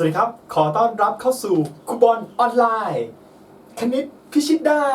สวัสดีครับ ขอต้อนรับเข้าสู่คูบอลออนไลน์ คณิตพิชิตได้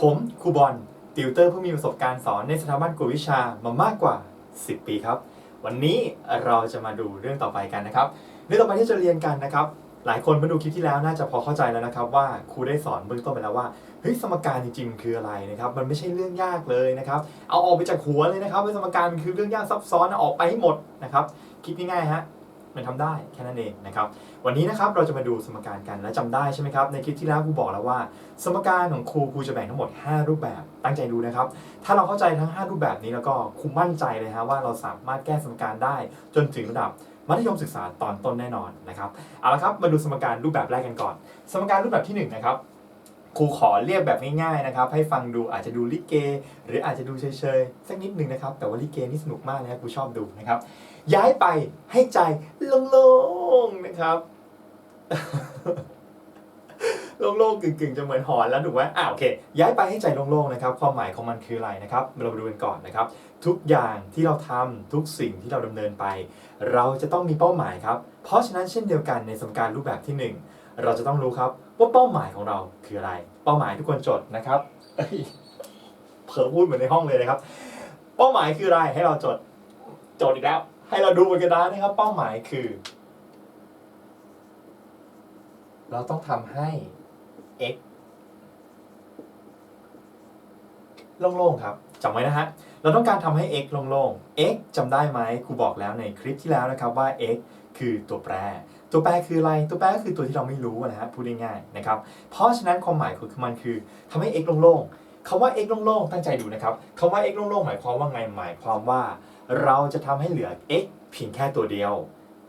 ผมคูบอลติวเตอร์ผู้มีประสบการณ์สอนในสถาบันกวดวิชามามากกว่า 10 ปีครับ วันนี้เราจะมาดูเรื่องต่อไปกันนะครับ เรื่องต่อไปที่จะเรียนกันนะครับ หลายคนมาดูคลิปที่แล้วน่าจะพอเข้าใจแล้วนะครับ ว่าครูได้สอนเบื้องต้นไปแล้วว่าเฮ้ยสมการจริงๆ คืออะไรนะครับ มันไม่ใช่เรื่องยากเลยนะครับ เอาออกไปจากหัวเลยนะครับว่าสมการคือเรื่องยากซับซ้อนอออกไปให้หมดนะครับ คิดง่ายๆฮะ มันทำได้แค่นั้นเองนะครับวันนี้นะครับเราจะมาดูสมการกันและจำได้ใช่ไหมครับในคลิปที่แล้วครูบอกแล้วว่า สมการของครูครูจะแบ่งทั้งหมด 5 รูปแบบตั้งใจดูนะครับ ถ้าเราเข้าใจทั้ง 5 รูปแบบนี้แล้วก็ครูมั่นใจเลยฮะว่าเราสามารถแก้สมการได้จนถึงระดับมัธยมศึกษาตอนต้นแน่นอนนะครับเอาละครับมาดูสมการรูปแบบแรกกันก่อน สมการรูปแบบที่หนึ่งนะครับ ครูขอเรียกแบบง่ายๆนะครับ ให้ฟังดูอาจจะดูลิเก หรืออาจจะดูเฉยๆสักนิดหนึ่งนะครับ แต่ว่าลิเกนี่สนุกมากนะครับครูชอบดูนะครับ ย้ายไปให้ใจโล่งๆนะครับโล่งๆกึ่งๆ จะเหมือนหอนแล้วถูกไหมอ่าโอเค ย้ายไปให้ใจโล่งๆนะครับ ความหมายของมันคืออะไรนะครับ เราดูกันก่อนนะครับ ทุกอย่างที่เราทำทุกสิ่งที่เราดำเนินไป เราจะต้องมีเป้าหมายครับ เพราะฉะนั้นเช่นเดียวกันในสมการรูปแบบที่หนึ่ง เราจะต้องรู้ครับว่าเป้าหมายของเราคืออะไร เป้าหมายทุกคนจดนะครับเผลอพูดเหมือนในห้องเลยนะครับ เป้าหมายคืออะไรให้เราจดจทย์อีกแล้ว ให้เราดูบนกระดานนะครับ เป้าหมายคือ เราต้องทำให้ x โล่งๆครับจำไว้นะฮะ เราต้องการทำให้ x โล่งๆ x จำได้ไหมครูบอกแล้วในคลิปที่แล้วนะครับว่า x คือตัวแปร ตัวแปรคืออะไร ตัวแปรก็คือตัวที่เราไม่รู้นะฮะพูดง่ายๆนะครับ เพราะฉะนั้นความหมายคือมันคือทำให้ x โล่งๆคำว่า x โล่งๆตั้งใจดูนะครับคำว่า x โล่งๆหมายความว่าไงหมายความว่า เราจะทำให้เหลือ x เพียงแค่ตัวเดียว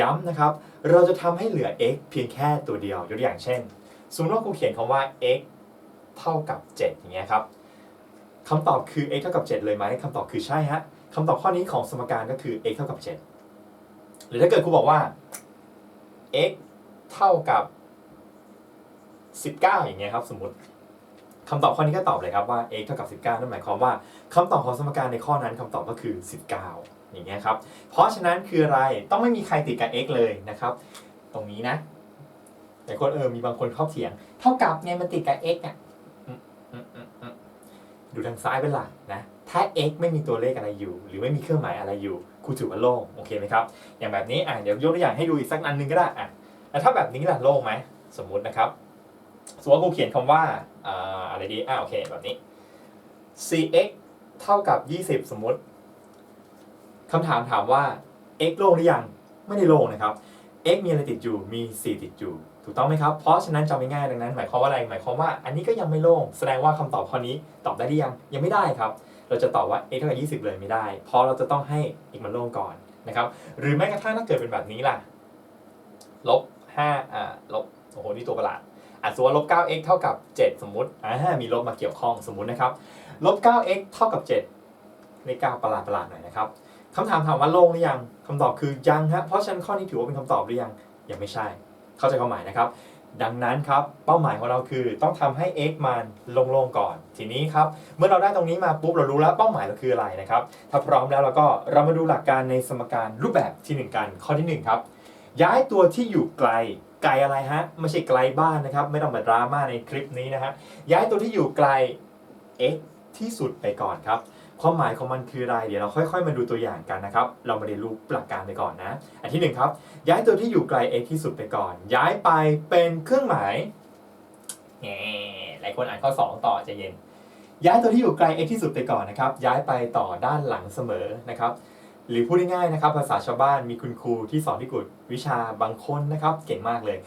ย้ำนะครับ เราจะทำให้เหลือ x เพียงแค่ตัวเดียวยกตัวอย่างเช่นสมมติว่าครูเขียนคำว่า x เท่ากับ 7 อย่างเงี้ยครับ คำตอบคือ x เท่ากับ 7 เลยไหมคำตอบคือใช่ฮะคำตอบข้อนี้ของสมการก็คือ x เท่ากับ 7 หรือถ้าเกิดครูบอกว่า x เท่ากับ 19 อย่างเงี้ยครับสมมติคำตอบข้อนี้ก็ตอบเลยครับว่า x เท่ากับ 19 นั่นหมายความว่าคำตอบของสมการในข้อนั้นคำตอบก็คือ 19 อย่างเงี้ยครับ เพราะฉะนั้นคืออะไรต้องไม่มีใครติดกับ x เลยนะครับ ตรงนี้นะแต่คนเออมีบางคนเข้าเถียง เท่ากับไงมันติดกับ x อะ ดูทางซ้ายเป็นหลักนะ ถ้า x ไม่มีตัวเลขอะไรอยู่ หรือไม่มีเครื่องหมายอะไรอยู่ครูถือว่าโล่งโอเคไหมครับ อย่างแบบนี้อะเดี๋ยวยกตัวอย่างให้ดูอีกสักอันหนึ่งก็ได้อะแล้วถ้าแบบนี้ล่ะโล่งไหมสมมุตินะครับสมมติว่าครูเขียนคำว่าอ่าอะไรดีอะโอเคแบบนี้ cx เท่ากับ 20 สมมติคำถามถามว่า x โล่งหรือยังไม่ได้โล่งนะครับ x มีอะไรติดอยู่มี 4 ติดอยู่ ถูกต้องไหมครับ เพราะฉะนั้นจำง่ายๆดังนั้น หมายความว่าอะไร หมายความว่าอันนี้ก็ยังไม่โล่ง แสดงว่าคำตอบข้อนี้ตอบได้หรือยัง ยังไม่ได้ครับ เราจะตอบว่า x เท่ากับ20 เลยไม่ได้ เพราะเราจะต้องให้ x มันโล่งก่อนนะครับ หรือแม้กระทั่งถ้าเกิดเป็นแบบนี้ล่ะ ลบ5อ่า ลบ โอ้โห นี่ตัวประหลาดอะสมมติว่าลบ 9x เท่ากับ 7 สมมุติอ่ามีลบมาเกี่ยวข้องสมมุตินะครับ ลบ 9x เท่ากับ 7 เลข 9 ประหลาดประหลาดๆหน่อยนะครับคำถามถามว่าโล่งหรือยังคำตอบคือยังฮะ เพราะฉะนั้นข้อนี้ถือว่าเป็นคำตอบหรือยัง ยังไม่ใช่ เข้าใจความหมายนะครับ ดังนั้นครับเป้าหมายของเราคือต้องทำให้ x มันโล่งๆก่อน ทีนี้ครับเมื่อเราได้ตรงนี้มาปุ๊บเรารู้แล้วเป้าหมายเราคืออะไรนะครับถ้าพร้อมแล้วเราก็เรามาดูหลักการในสมการรูปแบบที่หนึ่งกันข้อที่หนึ่งครับย้ายตัวที่อยู่ไกลไกลอะไรฮะไม่ใช่ไกลบ้านนะครับ ไม่ต้องมาดราม่าในคลิปนี้นะฮะย้ายตัวที่อยู่ไกล x ที่สุดไปก่อนครับ ความหมายของมันคืออะไรเดี๋ยวเราค่อยๆ มาดูตัวอย่างกันนะครับ เรามาเรียนรู้หลักการไปก่อนนะ อันที่หนึ่งครับ ย้ายตัวที่อยู่ไกล x ที่สุดไปก่อน ย้ายไปเป็นเครื่องหมายแง่หลายคนอ่านข้อ 2 ต่อใจะเย็น ย้ายตัวที่อยู่ไกล x ที่สุดไปก่อนนะครับ ย้ายไปต่อด้านหลังเสมอนะครับ หรือพูดง่ายๆนะครับ ภาษาชาวบ้านมีคุณครูที่สอนที่กุดวิชาบางคนนะครับ เก่งมากเลย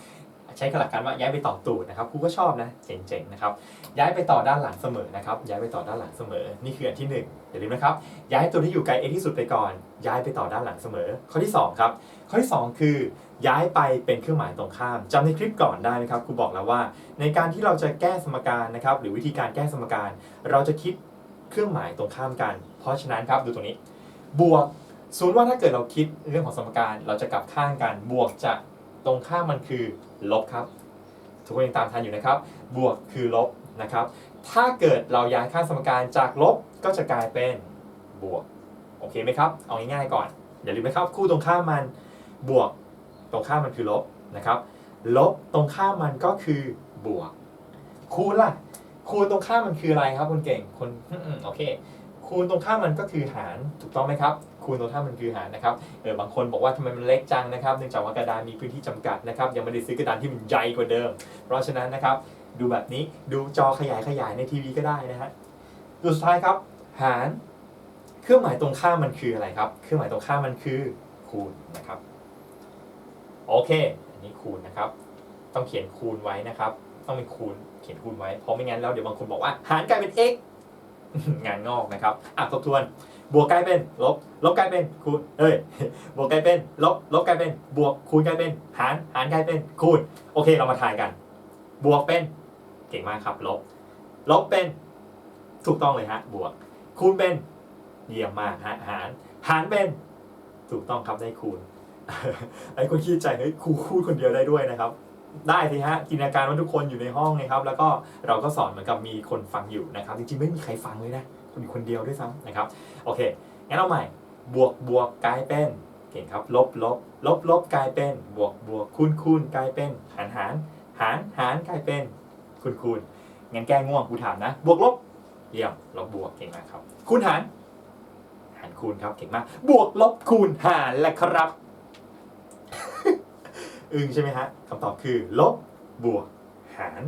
ใช้หลักการว่าย้ายไปต่อตูดนะครับครูก็ชอบนะเจ๋งๆนะครับย้ายไปต่อด้านหลังเสมอนะครับย้ายไปต่อด้านหลังเสมอ นี่คืออันที่หนึ่งอย่าลืมนะครับย้ายตัวที่อยู่ไกล x ที่สุดไปก่อน ย้ายไปต่อด้านหลังเสมอ ข้อที่สองครับข้อที่สองคือ ย้ายไปเป็นเครื่องหมายตรงข้ามจำในคลิปก่อนได้ไหมครับครูบอกแล้วว่า ในการที่เราจะแก้สมการนะครับหรือวิธีการแก้สมการ เราจะคิดเครื่องหมายตรงข้ามกัน เพราะฉะนั้นครับดูตรงนี้ บวกสมมติว่าถ้าเกิดเราคิดเรื่องของสมการเราจะกลับข้างกันบวกจะ ตรงข้ามมันคือลบครับ ทุกคนยังตามทันอยู่นะครับ บวกคือลบนะครับ ถ้าเกิดเราย้ายค่าสมการจากลบก็จะกลายเป็นบวก โอเคไหมครับ เอาง่ายๆก่อน อย่าลืมนะครับ คู่ตรงข้ามมันบวก ตรงข้ามมันคือลบนะครับ ลบตรงข้ามมันก็คือบวก คูณล่ะ คูณตรงข้ามมันคืออะไรครับคุณเก่งคนโอเค คูณตรงข้ามมันก็คือหารถูกต้องไหมครับ คูณตรงข้ามมันคือหารนะครับเออบางคนบอกว่าทำไมมันเล็กจังนะครับเนื่องจากว่ากระดานมีพื้นที่จำกัดนะครับยังไม่ได้ซื้อกระดานที่มันใหญ่กว่าเดิม เพราะฉะนั้นนะครับดูแบบนี้ดูจอขยายขยายในทีวีก็ได้นะฮะดูสุดท้ายครับ หาร เครื่องหมายตรงข้ามมันคืออะไรครับ เครื่องหมายตรงข้ามมันคือคูณนะครับโอเค อันนี้คูณนะครับ ต้องเขียนคูณไว้นะครับ ต้องเป็นคูณเขียนคูณไว้เพราะไม่งั้นแล้วเดี๋ยวบางคนบอกว่า หารกลายเป็น x งานงอกนะครับอะทบทวน บวกกลายเป็นลบ ลบกลายเป็นคูณเอ้ย บวกกลายเป็น ลบ ลบกลายเป็น บวก คูณกลายเป็น หาร หารกลายเป็น คูณ โอเค เรามาทายกัน บวกเป็น เก่งมากครับ ลบ ลบเป็น ถูกต้องเลยฮะ บวก คูณเป็น เยี่ยมมากฮะ หาร หารเป็น ถูกต้องครับได้คูณ ไอ้คนคิดใจ เฮ้ยครูคูณคนเดียวได้ด้วยนะครับ ได้สิฮะจินตนาการว่าทุกคนอยู่ในห้องนะครับ แล้วก็เราก็สอนเหมือนกับมีคนฟังอยู่นะครับ จริงๆ ไม่มีใครฟังเลยนะคนคนเดียวด้วยซ้ำนะครับ โอเค งั้นเอาใหม่ บวกบวกกลายเป็น เก่งครับ ลบลบลบลบกลายเป็น บวกบวกคูณคูณกลายเป็น หารหารหารหารกลายเป็น คูณคูณงั้นแก้ง่วงครูถามนะ บวกลบ เยี่ยม ลบบวก เก่งมากครับ คูณหาร หารคูณครับ เก่งมาก บวกลบคูณหารแหละครับ อึ้งใช่ไหมฮะคำตอบคือ ลบบวกหาร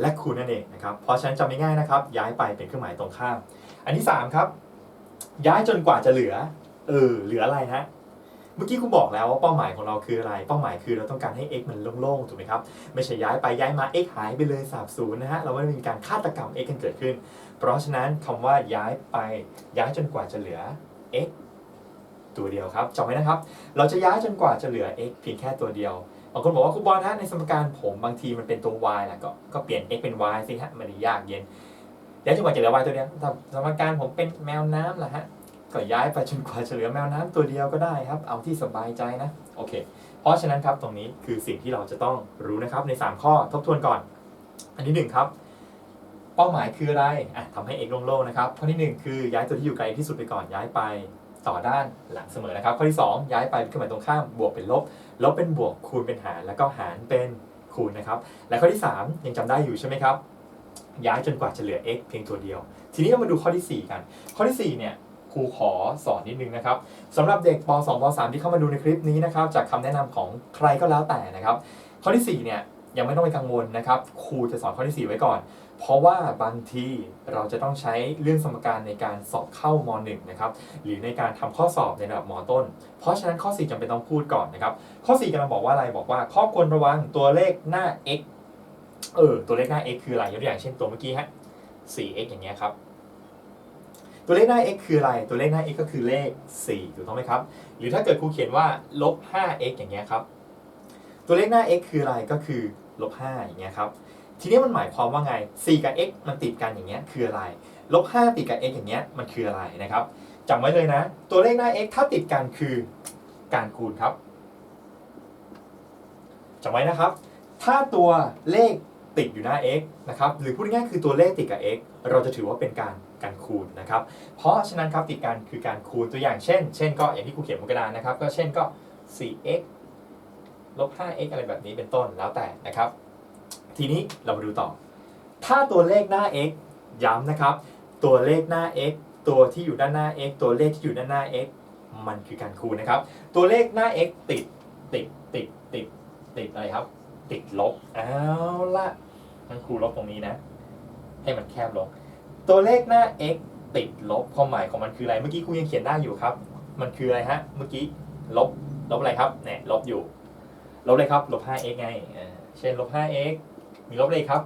และคูณนั่นเองนะครับเพราะฉะนั้นจำง่ายๆนะครับ ย้ายไปเป็นเครื่องหมายตรงข้าม อันที่ 3 ครับ ย้ายจนกว่าจะเหลือเออเหลืออะไรฮะเมื่อกี้คุณบอกแล้วว่าเป้าหมายของเราคืออะไร เป้าหมายคือเราต้องการให้ x มันโล่งๆ ถูกไหมครับ ไม่ใช่ย้ายไปย้ายมา x หายไปเลยสาบสูญนะฮะ เราไม่ได้มีการฆาตกรรม x กันเกิดขึ้น เพราะฉะนั้นคำว่าย้ายไปย้ายจนกว่าจะเหลือ x ตัวเดียวครับจำไว้นะครับ เราจะย้ายจนกว่าจะเหลือ x เพียงแค่ตัวเดียวบางคนบอกว่าครูบอลฮะในสมการผมบางทีมันเป็นตัว y แหละก็ก็เปลี่ยน x เป็น y สิฮะมันยากเย็นย้ายจนกว่าจะเหลือ y ตัวเดียวสมการผมเป็นแมวน้ำล่ะฮะก็ย้ายไปจนกว่าจะเหลือแมวน้ำตัวเดียวก็ได้ครับ เอาที่สบายใจนะโอเค เพราะฉะนั้นครับตรงนี้คือสิ่งที่เราจะต้องรู้นะครับใน 3 ข้อทบทวนก่อน อันที่หนึ่งครับ เป้าหมายคืออะไรอะทำให้ x โล่งๆนะครับข้อที่หนึ่งคือย้ายตัวที่อยู่ไกลที่สุดไปก่อนย้ายไป ต่อด้านหลังเสมอนะครับ ข้อที่สองย้ายไปเป็นเครื่องหมายตรงข้ามบวกเป็นลบ ลบเป็นบวกคูณเป็นหาร แล้วก็หารเป็นคูณนะครับ และข้อที่ 3 ยังจำได้อยู่ใช่ไหมครับ ย้ายจนกว่าจะเหลือ x เพียงตัวเดียว ทีนี้เรามาดูข้อทีสี่4 กัน ข้อทีสี่4เนี่ยครูขอสอนนิดนึงนะครับสำหรับเด็กป .2 ป .3 ที่เข้ามาดูในคลิปนี้นะครับจากคำแนะนำของใครก็แล้วแต่นะครับ ข้อทีสี่4เนี่ย ยังไม่ต้องไปกังวลนะครับ ครูจะสอนข้อทีสี่ 4 ไว้ก่อน เพราะว่าบางทีเราจะต้องใช้เรื่องสมการในการสอบเข้ามหนึ่งนะครับ หรือในการทำข้อสอบในระดับมต้น เพราะฉะนั้นข้อ 4จำเป็นต้องพูดก่อนนะครับ ข้อ 4กำลังบอกว่าอะไร บอกว่าข้อควรระวังตัวเลขหน้า x เออ ตัวเลขหน้า x คืออะไรยกตัวอย่างเช่นตัวเมื่อกี้ฮะ 4x อย่างเงี้ยครับ ตัวเลขหน้า x คืออะไร ตัวเลขหน้า x ก็คือเลข 4 ถูกต้องไหมครับ หรือถ้าเกิดครูเขียนว่าลบ 5x อย่างเงี้ยครับ ตัวเลขหน้า x คืออะไร ก็คือ ลบ5อย่างเงี้ยครับทีนี้มันหมายความว่าไง4กับ x มันติดกันอย่างเงี้ยคืออะไรลบ5ติดกับ x อย่างเงี้ยมันคืออะไรนะครับจำไว้เลยนะ ตัวเลขหน้า x ถ้าติดกันคือการคูณครับจำไว้นะครับ ถ้าตัวเลขติดอยู่หน้า x นะครับหรือพูดง่ายๆคือตัวเลขติดกับ x เราจะถือว่าเป็นการการคูณนะครับ เพราะฉะนั้นครับติดกันคือการคูณตัวอย่างเช่น เช่นก็อย่างที่ครูเขียนบนกระดานนะครับ ก็เช่นก็ 4x ลบ 5x อะไรแบบนี้เป็นต้นแล้วแต่นะครับ ทีนี้เรามาดูต่อ ถ้าตัวเลขหน้า x ย้ำนะครับ ตัวเลขหน้า x ตัวที่อยู่ด้านหน้า x ตัวเลขที่อยู่ด้านหน้า x มันคือการคูณนะครับ ตัวเลขหน้า x ติดติดติดติดติดอะไรครับ ติดลบเอาละมันครูลบตรงนี้นะ ให้มันแคบลง ตัวเลขหน้า x ติดลบความหมายของมันคืออะไรเมื่อกี้ครูยังเขียนได้อยู่ครับ มันคืออะไรฮะเมื่อกี้ลบลบอะไรครับเนี่ยลบอยู่ ลบเลยครับลบ 5x ไงเช่นลบ 5x มีลบอะไรครับ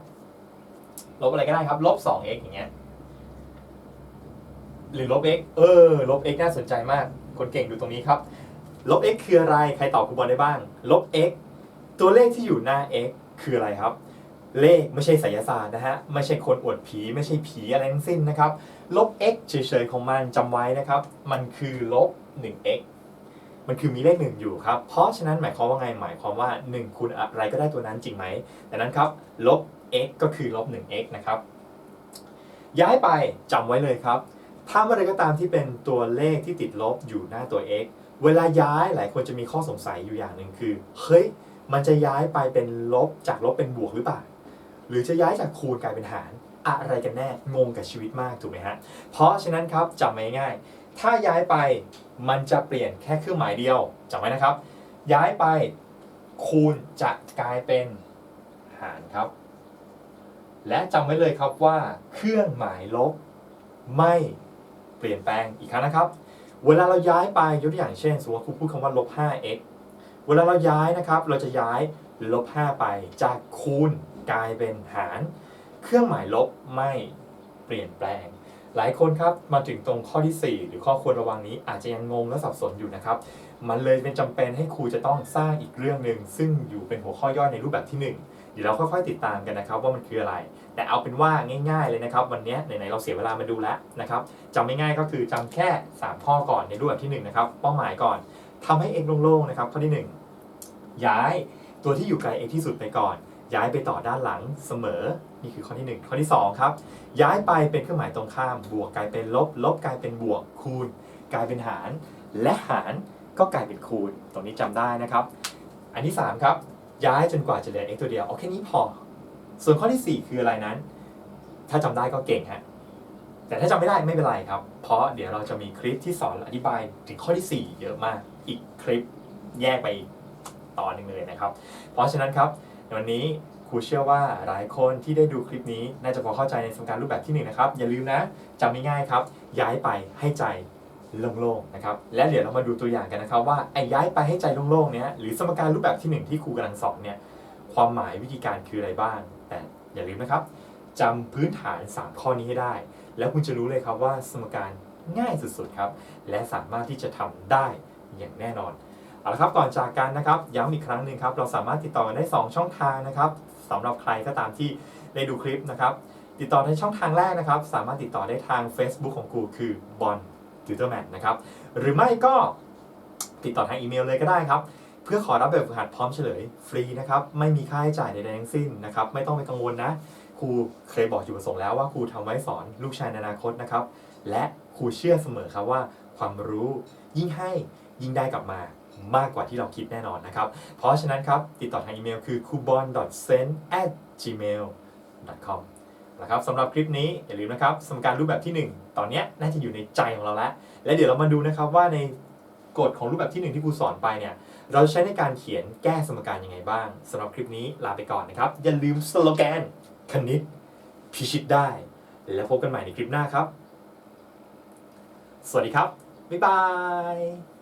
ลบอะไรก็ได้ครับ ลบ 2x อย่างเงี้ย หรือลบ x เออ ลบ x น่าสนใจมาก คนเก่งดูตรงนี้ครับ ลบ x คืออะไร ใครตอบครูบอลได้บ้าง ลบ x ตัวเลขที่อยู่หน้า x คืออะไรครับ เลขไม่ใช่ไสยศาสตร์นะฮะ ไม่ใช่คนอวดผี ไม่ใช่ผีอะไรทั้งสิ้นนะครับ ลบ x เฉยๆของมันจำไว้นะครับ มันคือลบ 1x มันคือมีเลขหนึ่งอยู่ครับ เพราะฉะนั้นหมายความว่าไง หมายความว่า 1คูณอะไรก็ได้ตัวนั้นจริงไหมดังนั้นครับ ลบ x ก็คือลบ 1x นะครับ ย้ายไปจำไว้เลยครับ ถ้าเมื่อไรก็ตามที่เป็นตัวเลขที่ติดลบอยู่หน้าตัว x เวลาย้ายหลายคนจะมีข้อสงสัยอยู่อย่างหนึ่งคือ เฮ้ย มันจะย้ายไปเป็นลบจากลบเป็นบวกหรือเปล่า หรือจะย้ายจากคูณกลายเป็นหาร อะไรกันแน่ งงกับชีวิตมากถูกไหมฮะ เพราะฉะนั้นครับจำไว้ง่าย ถ้าย้ายไปมันจะเปลี่ยนแค่เครื่องหมายเดียวจำไว้นะครับ ย้ายไปคูณจะกลายเป็นหารครับ และจำไว้เลยครับว่า เครื่องหมายลบไม่เปลี่ยนแปลงอีกครั้งนะครับ เวลาเราย้ายไปยกตัวอย่างเช่นสมมติว่าครูพูดคำว่าลบ 5x เวลาเราย้ายนะครับ เราจะย้ายลบ 5 ไปจากคูณกลายเป็นหาร เครื่องหมายลบไม่เปลี่ยนแปลง หลายคนครับมาถึงตรงข้อที่ 4 หรือข้อควรระวังนี้อาจจะยังงงและสับสนอยู่นะครับ มันเลยเป็นจำเป็นให้ครูจะต้องสร้างอีกเรื่องหนึ่งซึ่งอยู่เป็นหัวข้อย่อยในรูปแบบที่ 1เดี๋ยวเราค่อยๆติดตามกันนะครับว่ามันคืออะไร แต่เอาเป็นว่าง่าย ๆเลยนะครับ วันนี้ไหนๆเราเสียเวลามาดูแล้วนะครับจำไม่ง่ายก็คือจำแค่ 3 ข้อก่อนในรูปแบบที่1นะครับเป้าหมายก่อนทำให้ x โล่งๆนะครับข้อที่ 1 ย้ายตัวที่อยู่ไกล x ที่สุดไปก่อน ย้ายไปต่อด้านหลังเสมอ นี่คือข้อที่ 1 ข้อที่ 2 ครับ ย้ายไปเป็นเครื่องหมายตรงข้าม บวกกลายเป็นลบ ลบกลายเป็นบวก คูณ กลายเป็นหาร และหารก็กลายเป็นคูณ ตรงนี้จำได้นะครับ อันที่ 3 ครับ ย้ายจนกว่าจะเหลือ x ตัวเดียว โอเคนี้พอ ส่วนข้อที่ 4 คืออะไรนั้น ถ้าจำได้ก็เก่งฮะ แต่ถ้าจำไม่ได้ไม่เป็นไรครับ เพราะเดี๋ยวเราจะมีคลิปที่สอนอธิบายถึงข้อที่ 4 เยอะมาก อีกคลิปแยกไปตอนหนึ่งเลยนะครับ เพราะฉะนั้นครับ วันนี้ครูเชื่อว่าหลายคนที่ได้ดูคลิปนี้ น่าจะพอเข้าใจในสมการรูปแบบที่หนึ่งนะครับ อย่าลืมนะจำง่ายๆครับ ย้ายไปให้ใจโล่งๆนะครับ และเดี๋ยวเรามาดูตัวอย่างกันนะครับ ว่าไอ้ย้ายไปให้ใจโล่งๆเนี้ยหรือสมการรูปแบบที่หนึ่งที่ครูกำลังสอนเนี่ยความหมายวิธีการคืออะไรบ้าง แต่อย่าลืมนะครับจำพื้นฐาน 3 ข้อนี้ให้ได้ แล้วคุณจะรู้เลยครับว่าสมการง่ายสุดๆครับ และสามารถที่จะทำได้อย่างแน่นอน เอาละครับก่อนจากกันนะครับย้ำอีกครั้งหนึ่งครับเราสามารถติดต่อกันได้ 2 ช่องทางนะครับสำหรับใครก็ตามที่ได้ดูคลิปนะครับ ติดต่อในช่องทางแรกนะครับ สามารถติดต่อได้ทาง Facebook ของกูคือบอลติวเตอร์แมนนะครับหรือไม่ก็ติดต่อทางอีเมลเลยก็ได้ครับ เพื่อขอรับแบบฝึกหัดพร้อมเฉลยฟรีนะครับไม่มีค่าใช้จ่ายใดๆทั้งสิ้นนะครับไม่ต้องไปกังวลนะครูเคยบอกจุดประสงค์แล้วว่าครูทำไว้สอนลูกชายในอนาคตนะครับและครูเชื่อเสมอครับว่าความรู้ยิ่งให้ยิ่งได้กลับมา มากกว่าที่เราคิดแน่นอนนะครับ เพราะฉะนั้นครับ ติดต่อทางอีเมลคือ kubon sen at gmail com นะครับสำหรับคลิปนี้อย่าลืมนะครับสมการรูปแบบที่ 1 ตอนนี้น่าจะอยู่ในใจของเราแล้ว และเดี๋ยวเรามาดูนะครับว่าในกฎของรูปแบบที่ 1 ที่ครูสอนไปเนี่ยเราจะใช้ในการเขียนแก้สมการยังไงบ้างสำหรับคลิปนี้ลาไปก่อนนะครับ อย่าลืมสโลแกนคณิตพิชิตได้ แล้วพบกันใหม่ในคลิปหน้าครับ สวัสดีครับ บ๊ายบาย